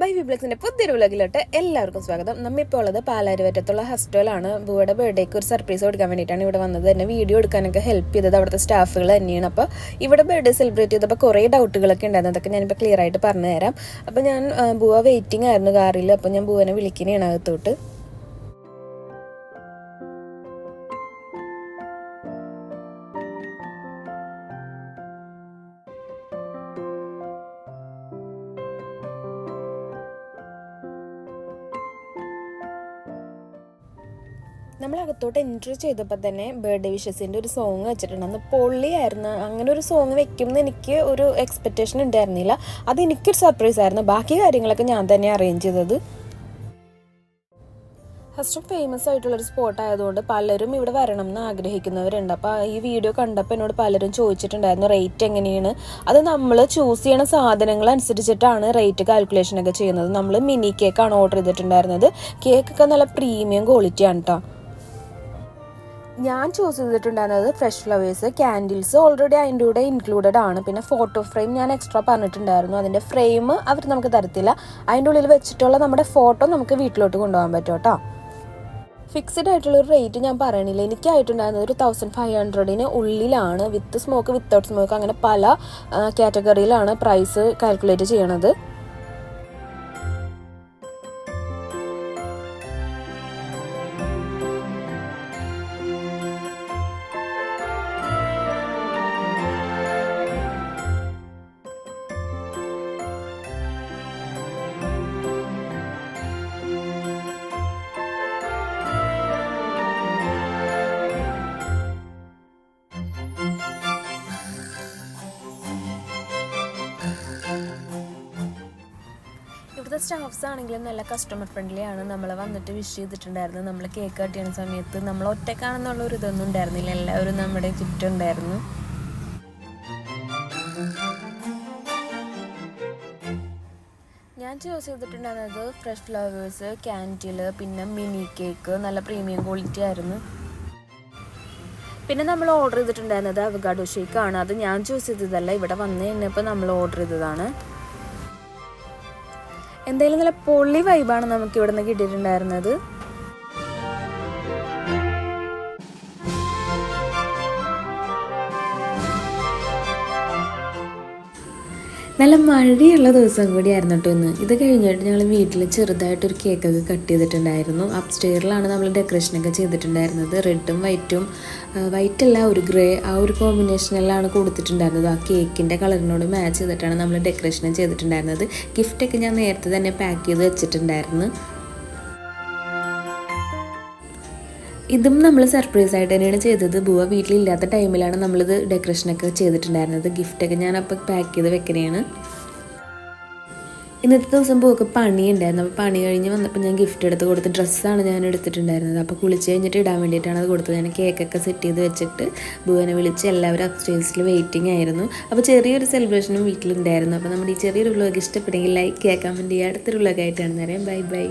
By വിബ്ലക്സിന്റെ പുതിയൊരു വ്ളോഗിലോട്ട് എല്ലാവർക്കും സ്വാഗതം. നമ്മിപ്പോൾ ഉള്ളത് പാലാരിവറ്റത്തുള്ള ഹോസ്റ്റലാണ് ബുവയുടെ ബർത്ത്ഡേക്ക് ഒരു സർപ്രൈസ് കൊടുക്കാൻ വേണ്ടിയിട്ടാണ് ഇവിടെ വന്നത്. തന്നെ വീഡിയോ എടുക്കാനൊക്കെ ഹെൽപ്പ് ചെയ്തത് അവിടുത്തെ സ്റ്റാഫുകൾ തന്നെയാണ്. അപ്പോൾ ഇവിടെ ബർത്ത്ഡേ സെലിബ്രേറ്റ് ചെയ്തപ്പോൾ കുറേ ഡൗട്ടുകളൊക്കെ ഉണ്ടായിരുന്നു. അതൊക്കെ ഞാനിപ്പോൾ ക്ലിയർ ആയിട്ട് പറഞ്ഞുതരാം. അപ്പോൾ ഞാൻ ബുവ വെയിറ്റിംഗ് ആയിരുന്നു കാറിൽ അപ്പോൾ ഞാൻ ബുവനെ വിളിക്കുന്നതാണ് അകത്തോട്ട്. നമ്മൾ അകത്തോട്ട് എൻട്രി ചെയ്തപ്പോൾ തന്നെ ബർത്ത്ഡേ വിഷസിന്റെ ഒരു സോങ് വെച്ചിട്ടുണ്ടെന്ന് പൊള്ളിയായിരുന്നു. അങ്ങനെ ഒരു സോങ് വെക്കും എന്ന് എനിക്ക് ഒരു എക്സ്പെക്റ്റേഷൻ ഉണ്ടായിരുന്നില്ല. അത് എനിക്കൊരു സർപ്രൈസ് ആയിരുന്നു. ബാക്കി കാര്യങ്ങളൊക്കെ ഞാൻ തന്നെ അറേഞ്ച് ചെയ്തത്. ഫസ്റ്റ് ഫേമസ് ആയിട്ടുള്ളൊരു സ്പോട്ട് ആയതുകൊണ്ട് പലരും ഇവിടെ വരണം എന്ന് ആഗ്രഹിക്കുന്നവരുണ്ട്. അപ്പോൾ ഈ വീഡിയോ കണ്ടപ്പോൾ എന്നോട് പലരും ചോദിച്ചിട്ടുണ്ടായിരുന്നു റേറ്റ് എങ്ങനെയാണ്? അത് നമ്മൾ ചൂസ് ചെയ്യണ സാധനങ്ങൾ അനുസരിച്ചിട്ടാണ് റേറ്റ് കാൽക്കുലേഷൻ ഒക്കെ ചെയ്യുന്നത്. നമ്മൾ മിനി കേക്കാണ് ഓർഡർ ചെയ്തിട്ടുണ്ടായിരുന്നത്. കേക്കൊക്കെ നല്ല പ്രീമിയം ക്വാളിറ്റിയാണ് കേട്ടോ ഞാൻ ചൂസ് ചെയ്തിട്ടുണ്ടായിരുന്നത് ഫ്രഷ് ഫ്ലവേഴ്സ് ക്യാൻഡിൽസ് ഓൾറെഡി അതിന്റെ കൂടെ ഇൻക്ലൂഡഡ് ആണ്. പിന്നെ ഫോട്ടോ ഫ്രെയിം ഞാൻ എക്സ്ട്രാ പറഞ്ഞിട്ടുണ്ടായിരുന്നു. അതിന്റെ ഫ്രെയിം അവർ നമുക്ക് തരത്തില്ല. അതിന്റെ ഉള്ളിൽ വെച്ചിട്ടുള്ള നമ്മുടെ ഫോട്ടോ നമുക്ക് വീട്ടിലോട്ട് കൊണ്ടുപോകാൻ പറ്റും കേട്ടോ. ഫിക്സഡ് ആയിട്ടുള്ള ഒരു റേറ്റ് ഞാൻ പറയണില്ല. എനിക്കായിട്ടുണ്ടായിരുന്നത് ഒരു തൗസൻഡ് ഫൈവ് ഹൺഡ്രഡിന് ഉള്ളിലാണ്. വിത്ത് സ്മോക്ക് വിത്തൗട്ട് സ്മോക്ക് അങ്ങനെ പല കാറ്റഗറിയിലാണ് പ്രൈസ് കാൽക്കുലേറ്റ് ചെയ്യണത്. ഇവിടുത്തെ സ്റ്റാഫ്സ് ആണെങ്കിലും നല്ല കസ്റ്റമർ ഫ്രണ്ട്ലി ആണ്. നമ്മൾ വന്നിട്ട് വിഷ് ചെയ്തിട്ടുണ്ടായിരുന്നു. നമ്മൾ കേക്ക് കട്ട് ചെയ്യുന്ന സമയത്ത് നമ്മൾ ഒറ്റക്കാണെന്നുള്ള ഒരു ഇതൊന്നും ഉണ്ടായിരുന്നില്ല. എല്ലാവരും നമ്മുടെ ചുറ്റും ഉണ്ടായിരുന്നു ഞാൻ ചൂസ് ചെയ്തിട്ടുണ്ടായിരുന്നത് ഫ്രഷ് ഫ്ലവേഴ്സ് ക്യാൻഡിൽ പിന്നെ മിനി കേക്ക് നല്ല പ്രീമിയം ക്വാളിറ്റി ആയിരുന്നു. പിന്നെ നമ്മൾ ഓർഡർ ചെയ്തിട്ടുണ്ടായിരുന്നത് അവഗാഡോ ഷേക്ക് ആണ്. അത് ഞാൻ ചൂസ് ചെയ്തതല്ല ഇവിടെ വന്ന് കഴിഞ്ഞപ്പോൾ നമ്മൾ ഓർഡർ ചെയ്തതാണ്. എന്തായാലും നല്ല പൊള്ളി വൈബാണ് നമുക്ക് ഇവിടെ നിന്ന് കിട്ടിയിട്ടുണ്ടായിരുന്നത്. നല്ല മഴയുള്ള ദിവസം കൂടിയായിരുന്നു കേട്ടോ ഇന്ന്. ഇത് കഴിഞ്ഞിട്ട് ഞങ്ങൾ വീട്ടിൽ ചെറുതായിട്ടൊരു കേക്കൊക്കെ കട്ട് ചെയ്തിട്ടുണ്ടായിരുന്നു. അപ്സ്റ്റെയറിലാണ് നമ്മൾ ഡെക്കറേഷനൊക്കെ ചെയ്തിട്ടുണ്ടായിരുന്നത്. റെഡും വൈറ്റും വൈറ്റ് അല്ല ഒരു ഗ്രേ ആ ഒരു കോമ്പിനേഷനിലാണ് കൊടുത്തിട്ടുണ്ടായിരുന്നത്. ആ കേക്കിന്റെ കളറിനോട് മാച്ച് ചെയ്തിട്ടാണ് നമ്മൾ ഡെക്കറേഷൻ ചെയ്തിട്ടുണ്ടായിരുന്നത്. ഗിഫ്റ്റൊക്കെ ഞാൻ നേരത്തെ തന്നെ പാക്ക് ചെയ്ത് വെച്ചിട്ടുണ്ടായിരുന്നു. ഇതും നമ്മൾ സർപ്രൈസ് ആയിട്ട് തന്നെയാണ് ചെയ്തത്. ബുവ വീട്ടിലില്ലാത്ത ടൈമിലാണ് നമ്മളിത് ഡെക്കറേഷനൊക്കെ ചെയ്തിട്ടുണ്ടായിരുന്നത്. ഗിഫ്റ്റൊക്കെ ഞാൻ അപ്പോൾ പാക്ക് ചെയ്ത് വെക്കുന്നതാണ് ഇന്നത്തെ ദിവസം ബുവക്ക് പണി ഉണ്ടായിരുന്നു അപ്പോൾ പണി കഴിഞ്ഞ് വന്നപ്പോൾ ഞാൻ ഗിഫ്റ്റ് എടുത്ത് കൊടുത്ത് ഡ്രസ്സാണ് ഞാൻ എടുത്തിട്ടുണ്ടായിരുന്നത്. അപ്പോൾ കുളിച്ച് കഴിഞ്ഞിട്ട് ഇടാൻ വേണ്ടിയിട്ടാണ് അത് കൊടുത്തത്. ഞാൻ കേക്കൊക്കെ സെറ്റ് ചെയ്ത് വെച്ചിട്ട് ബുവനെ വിളിച്ച് എല്ലാവരും അപ്സ്റ്റേഴ്സിൽ വെയിറ്റിംഗ് ആയിരുന്നു. അപ്പോൾ ചെറിയൊരു സെലിബ്രേഷനും വീട്ടിലുണ്ടായിരുന്നു. അപ്പോൾ നമ്മുടെ ഈ ചെറിയൊരു വ്ലോഗ് ഇഷ്ടപ്പെട്ടെങ്കിൽ ലൈക്ക് കേൾക്കാൻ വേണ്ടി അടുത്തൊരു വ്ലോഗായിട്ടാണ് നേരം ബൈ ബൈ